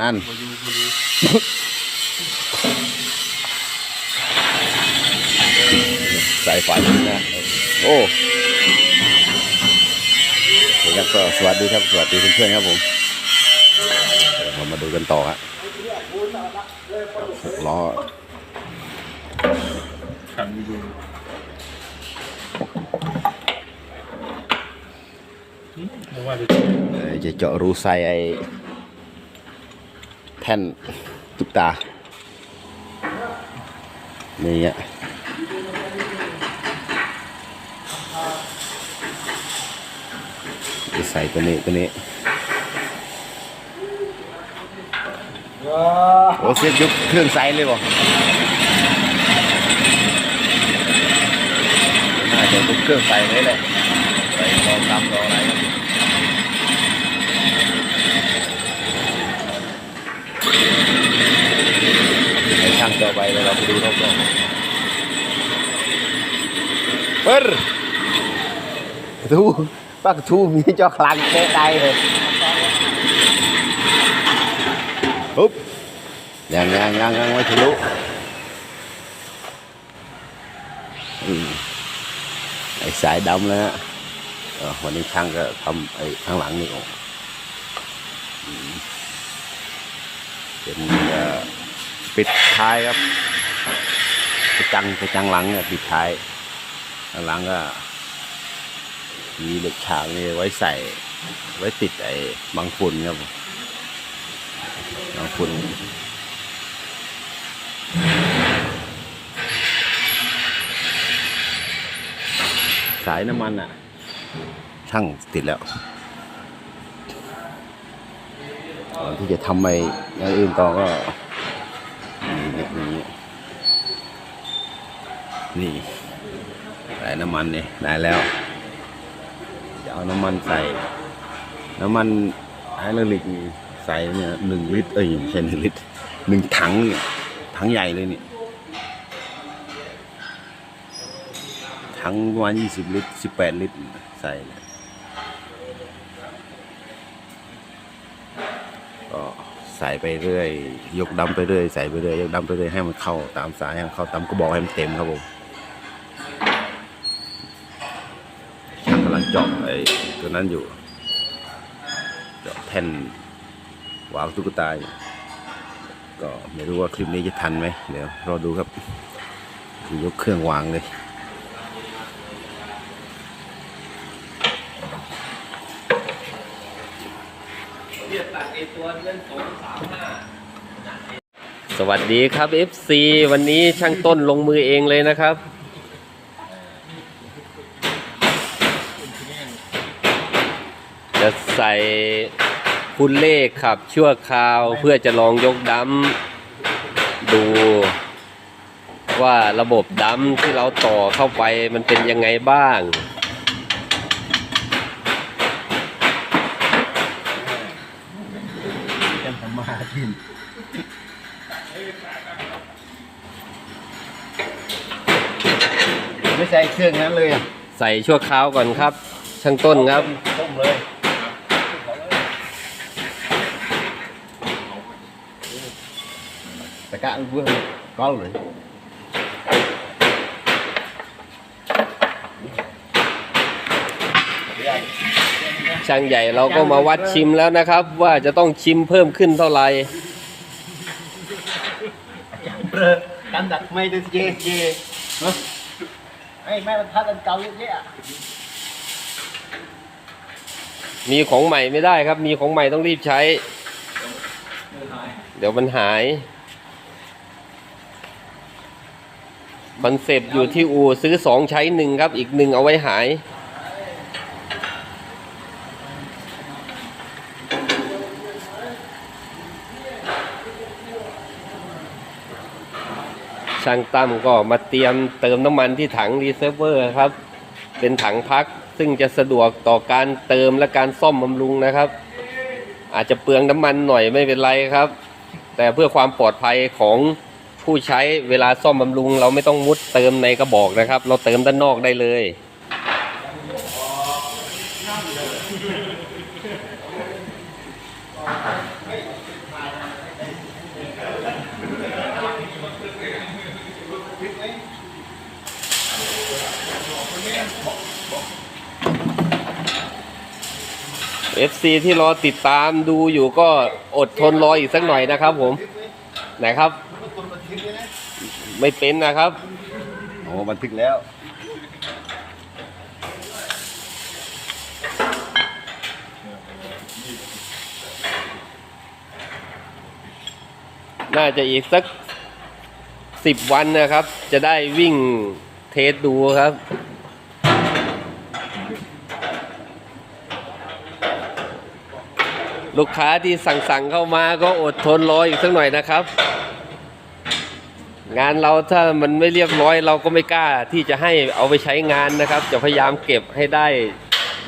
นั่นมาอยู่พอดีสายไฟนะ โอ้โอเคครับก็สวัสดีครับ สวัสดีเพื่อนๆครับผมเดี๋ยวเรามาดูกันต่อฮะหกล้อขันอยู่หึไม่ว่าจะเอ่อจะเจาะรูใส่ไอ้ แท่นตุกตา นี่อะจะใส่ตัวนี้ตัวนี้โอ้เสียบยกเครื่องใส่เลยบ่น่าจะยกเครื่องใส่เลยแหละใส่รองรับรองอะไร ครับให้ช่างต่อไปเลยเราไปดูรอบๆเปิ้ลทูปักทูมีเจอคลังใกล้ๆเลย ปิดท้ายครับกระจังกระจังหลังเนี่ยปิดท้ายหลังก็มีเหล็กฉากนี่ไว้ใส่ ไว้ติดไอ้บางฝุ่นครับบางฝุ่นสายน้ำมันอะ ช่างติดแล้วก่อนที่จะทำไปอย่างอื่นต่อก็ นี่นี่นี่สน้ำมันนี่ได้แล้วจะเอาน้ำมันใส่ น้ำมันไฮโดรลิกใส่เนี่ยหนึ่งลิตรเอ้ยไม่ใช่หนึ่งลิตรหนึ่งถังเนี่ยถังใหญ่เลยเนี่ยถังประมาณยี่สิบลิตรสิบแปดลิตรใส่เนี่ยก็ ใส่ไปเรื่อย ยกดำไปเรื่อยใส่ไปเรื่อยยกดำไปเรื่อยให้มันเข้าตามสายให้มันเข้าตามกระบอกให้มันเต็มครับผมช่างกำลังเจาะไอ้ตัวนั้นอยู่ เจาะแท่นวางตุ๊กตายก็ไม่รู้ว่าคลิปนี้จะทันไหมเดี๋ยวรอดูครับยกเครื่องวางเลย สวัสดีครับ FC วันนี้ช่างต้นลงมือเองเลยนะครับ จะใส่คุณเลขขับชั่วคราวเพื่อจะลองยกดัมดูว่าระบบดัมที่เราต่อเข้าไปมันเป็นยังไงบ้าง กันทำมาหากินไม่ ใช่เครื่องนั้นเลยอะใส่ชั่วคราวก่อนครับ ช่างต้นครับ ต้มเลยแต่กะเ vương có rồi ช่างใหญ่เราก็มาวัดชิมแล้วนะครับ ว่าจะต้องชิมเพิ่มขึ้นเท่าไหร่ cắn đặt mây lên dê dê ấy mấy bạn phát lên cầu như thế ạ มีของใหม่ไม่ได้ครับ มีของใหม่ต้องรีบใช้ เดี๋ยวมันหายคอนเซปต์อยู่ที่อูซื้อสองใช้หนึ่งครับ อีกหนึ่งเอาไว้หาย ช่างตั้มก็มาเตรียมเติมน้ำมันที่ถังรีเซิร์ฟเวอร์ครับ เป็นถังพักซึ่งจะสะดวกต่อการเติมและการซ่อมบำรุงนะครับ อาจจะเปลืองน้ำมันหน่อยไม่เป็นไรครับ แต่เพื่อความปลอดภัยของผู้ใช้เวลาซ่อมบำรุง เราไม่ต้องมุดเติมในกระบอกนะครับ เราเติมด้านนอกได้เลย FC ที่รอติดตามดูอยู่ก็อดทนรออีกสักหน่อยนะครับผมนะครับ ไม่เป็นนะครับ โอ้บันทึกแล้ว น่าจะอีกสักสิบวันนะครับ จะได้วิ่งเทสดูครับ ลูกค้าที่สั่งสั่งๆเข้ามาก็อดทนรออีกสักหน่อยนะครับ งานเราถ้ามันไม่เรียบร้อยเราก็ไม่กล้าที่จะให้เอาไปใช้งานนะครับ จะพยายามเก็บให้ได้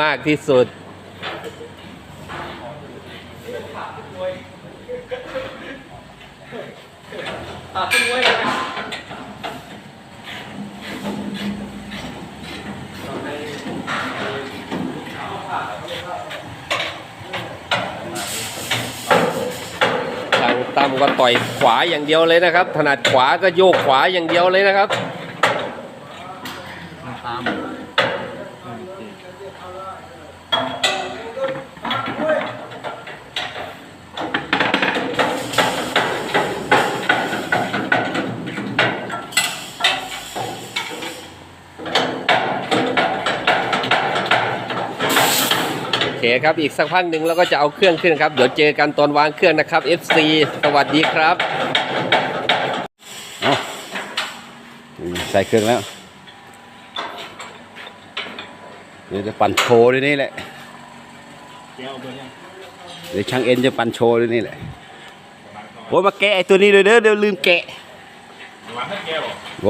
มากที่สุดทาง ตามผมก็ต่อยขวาอย่างเดียวเลยนะครับ ถนัดขวาก็โยกขวาอย่างเดียวเลยนะครับ คครับ อีกสักพักหนึ่งเราก็จะเอาเครื่องขึ้นครับ เดี๋ยวเจอกันตอนวางเครื่องนะครับ FC สวัสดีครับเอาใส่เครื่องแล้วเดี๋ยวจะปั่นโชว์ด้วยนี่แหละแก้วเบอร์ยังเดี๋ยวช่างเอ็นจะปั่นโชว์ด้วยนี่แหละโอ้ยมาแกะไอ้ตัวนี้เลยเด้อเดี๋ยวลืมแกะว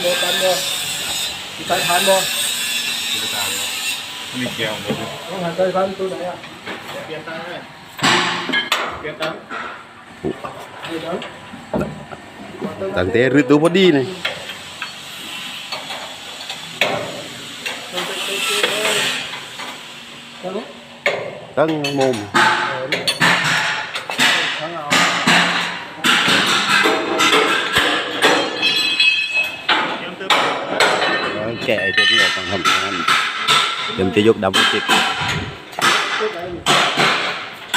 างให้แก้วโว้ทันบ่ทันบ่สิไปทันบ่มีแก้วหมดเลยต้องหันไปทันตัวไหนอะเปลี่ยนตังค์ไหมเปลี่ยนตังค์นี่เดี๋ยวตั้งแต่ฤดูพอดีนี่ทันบ่ตั้งมุม ตัวนี้ออกก่อนครับงั้นเดี๋ยวมันจะยกดำไปติดตัวไหนนี่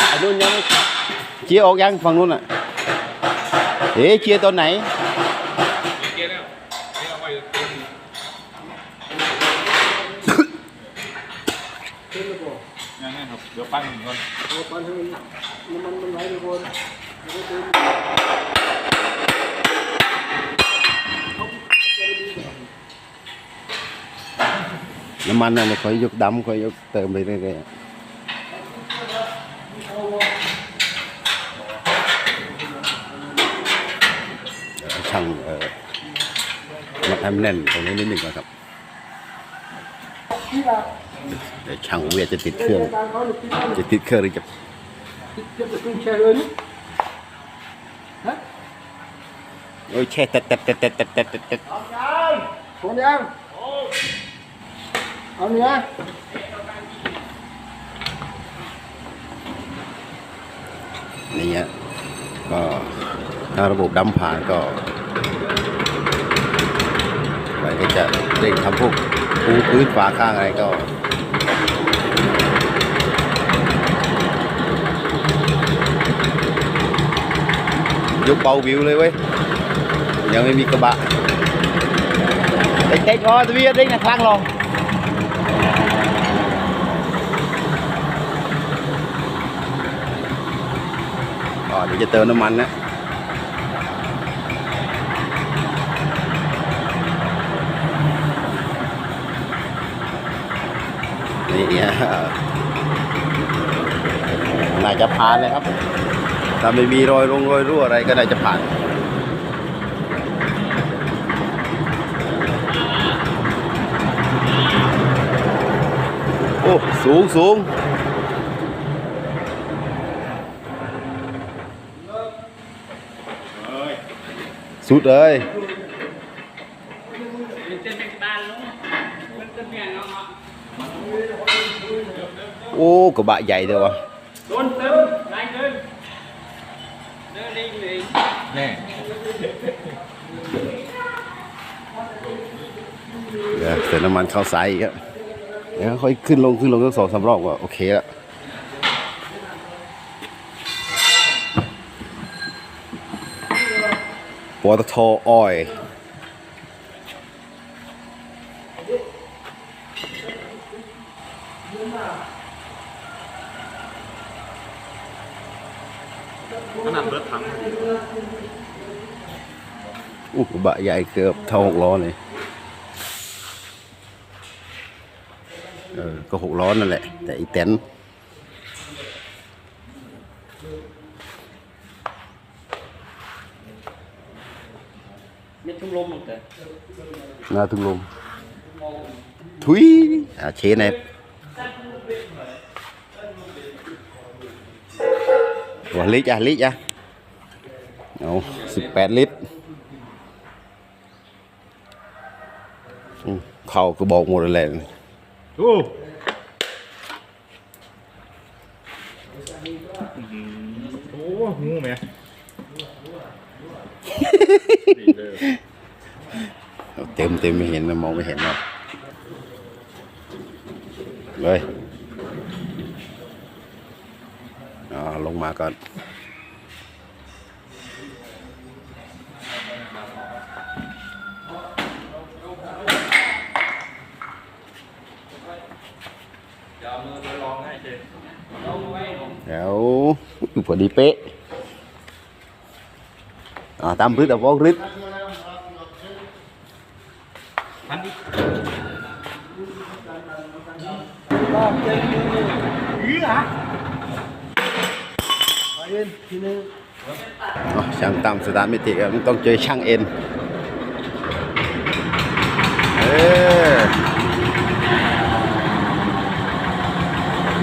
ไอ้นู่นยังไม่เจียร์ออกยังฝั่งนู้นอะเอ๊ะเจียร์ตอนไหนเกียร์แล้วนี่เอาไว้เต็มขึ้นแล้วบ่ยังไงครับเดี๋ยวปั้นก่อนเอาปันให้มันน้ำมันมันไหลไปบนแล้วก็ตึง น้ำมันน่ะไม่ค่อยยกดำค่อยยกเติมไปเรื่อยๆช่างเออมัดให้มแน่นตรงนี้นิดหนึ่งก่อนครับเดี๋ยวช่างเวียจะติดเครื่องการเขาหรือที่ละจะติดเครื่องหรือจะเก็บไปขึ้นแช่เลยนี่ฮะโอ้ยแช่เต็ดต็ดต็ดต็ดต็ดต็ดต็ด เอาเนื้อนี่ฮะก็ถ้าระบบดำผ่านก็ไปก็จะเร่งทำพวกปูพื้นฝาข้างอะไรก็ยกเบาวิวเลยเว้ย ยังไม่มีกระบะเด็กๆพอทวีเด็กนะครั้งลอง เดี๋ยวจะเติมน้ำมันนะนี่เนี่ยน่าจะผ่านเลยครับ ถ้าไม่มีรอยรงรอยรั่วอะไรก็น่าจะผ่านโอ้สูงสูง สุดเลยโอ้กระบะใหญ่เลยวะแน่เติมน้ำมันเข้าสายอีกครับเดี๋ยวค่อยขึ้นลงขึ้นลงสักสองสามรอบก็โอเคแล้ว ปตทออยขนาดเบิร์ดทั้งอู้กระบะใหญ่เกือบเท่าหกล้อเลยเออก็หกล้อนั่นแหละ แต่อีแตน เม็ดทุ่ งลมตั้งแต่หน้าทุ่งลม ทุยอ่าเชนเนบว่าลิตรอะลิตรอะเอาสิบแปดลิตรอืมเข่าก็บอกหมดเลยแหละโอ้โอ้หูแม่ดีเลยเต็มเต็มไม่เห็นนะมองไม่เห็นหรอกเลยอ่าลงมาก่อนแล้วพอดีเป๊ะอ่าตามพื้นแต่วอกฤทธิ์พันอีกรอ บเต็มเลยยื้อฮะไปเอ็นทีนึงอ๋อช่างตามสตาร์ทไม่ติดครับมันต้องเจอช่างเอ็นเออ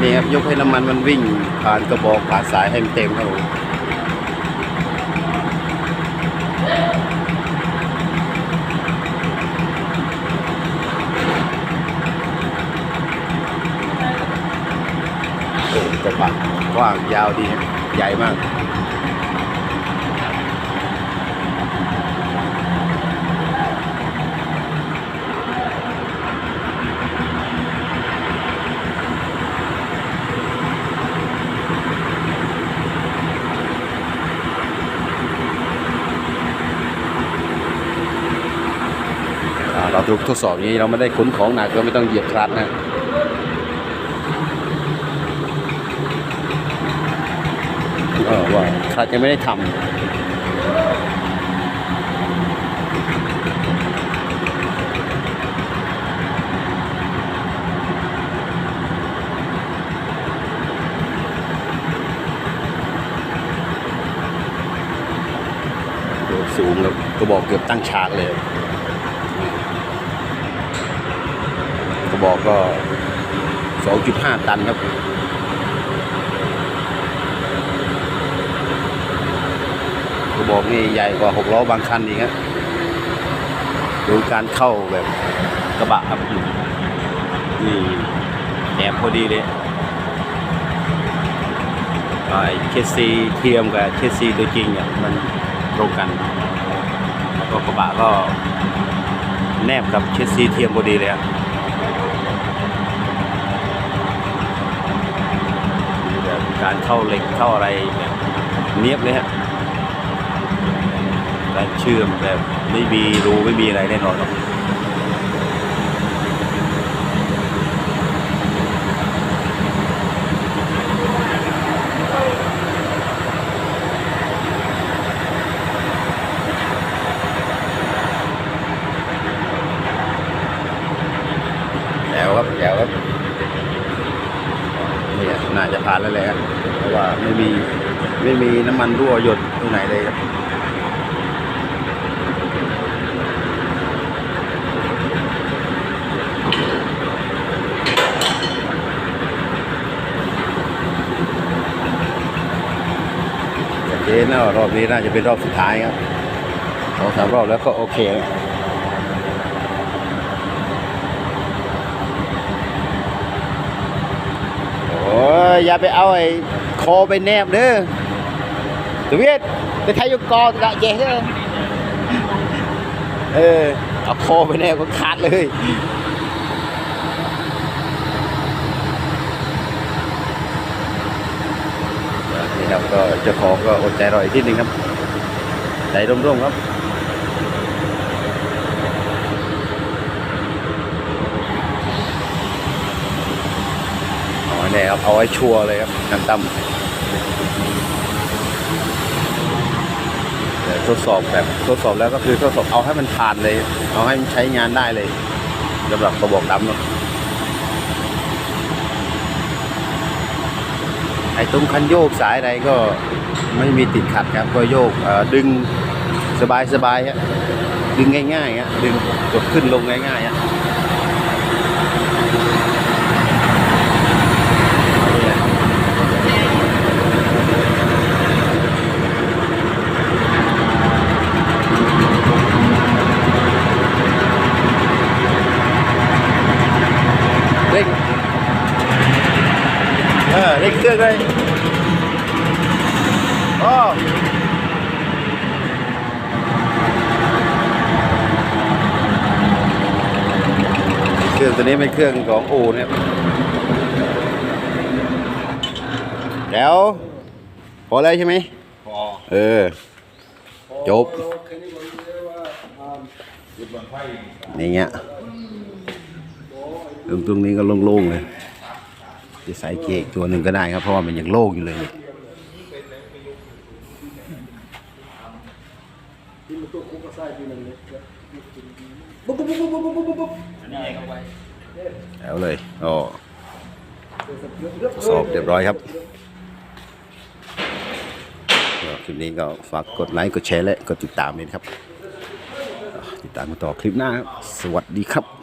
นี่ครับยกให้น้ำมันมันวิ่งผ่านกระบอกผ่านสายให้มันเต็มครับผมโอ้กระบะก ว้างยาวดีใหญ่มากเราถูกทดสอบอย่างนี้เราไม่ได้ขนของหนักก็ไม่ต้องเหยียบคลัตนะ เออว่าคลัตช์ยังไม่ได้ทำสูงแล้วก็บอกเกือบตั้งฉากเลยกระบอกก็ 2.5 ตันครับ ระบอกนี่ใหญ่กว่า6ล้อบางคันอีกครับดูการเข้าแบบกระบะครับนี่แอบพอดีเลยไอ้เคสซีเทียมกับเคสซีตัวจริงอะมันตรงกัน แล้วก็กระบะก็แนบกับเคสซีเทียมพอดีเลยอะแบการเข้าเหล็กเข้าอะไรแบบเนียบเลยฮะ การเชื่อมแบบไม่มีรู้ไม่มีอะไรแน่นอนครับแล้วครับแล้วครับนี่น่าจะผ่านแล้วแหละเพราะว่าไม่มีไม่มีน้ำมันรั่วหยดตรงไหนเลยครับ แต่เจ๊น่ารอบนี้น่าจะเป็นรอบสุดท้ายครับสองสามรอบแล้วก็โอเคแล้วโอ้ยอย่าไปเอาไอ้คอไปแนบเด้อตเวียดไปไทยยกกอตะเจ๊เด้อเออเอาคอไปแนบก็ขาดเลย เจ้าของก็อดใจรออีกทีหนึงครับใจร่มๆครับเอาไว้แน่ครับเอาไว้ชัวร์เลยครับนันตั้มทดสอบแบบทดสอบแล้วก็คือทดสอบเอาให้มันผ่านเลย เอาให้มันใช้งานได้เลยสำหรับกระบอกดำเนาะ อ้ตรงคันโยกสายใดก็ไม่มีติดขัดครับก็โยกดึงสบายสบายฮะดึงง่ายๆฮะดึงกดขึ้นลงง่ายๆฮะเร่งเออเร่งเครื่องเลยโอ้เครื่องตัว นี้เป็นเครื่องของอูนะครับแล้วพอแล้วใช่ไหมพอเออ จบแค่นี้ผมเรียกว่าผ่านจุดบังไฟอย่างเงี้ยตรงตรงนี้ก็โล่งๆเลยจะใส่เกกตัวหนึ่งก็ได้ครับเพราะว่ามันยังโล่งอยู่เลยนี่ที่มันตัวคุกกระไส้ที่นั่นเลยปุ๊บปุ๊บปุ๊บปุ๊บปุ๊บปุ๊บปุ๊บ แล้วเลยอ๋อสอบเรียบร้อยครับคลิปนี้ก็ฝากกดไลค์กดแชร์และกดติดตามเลยครับ ติดตามกันต่อคลิปหน้าครับสวัสดีครับ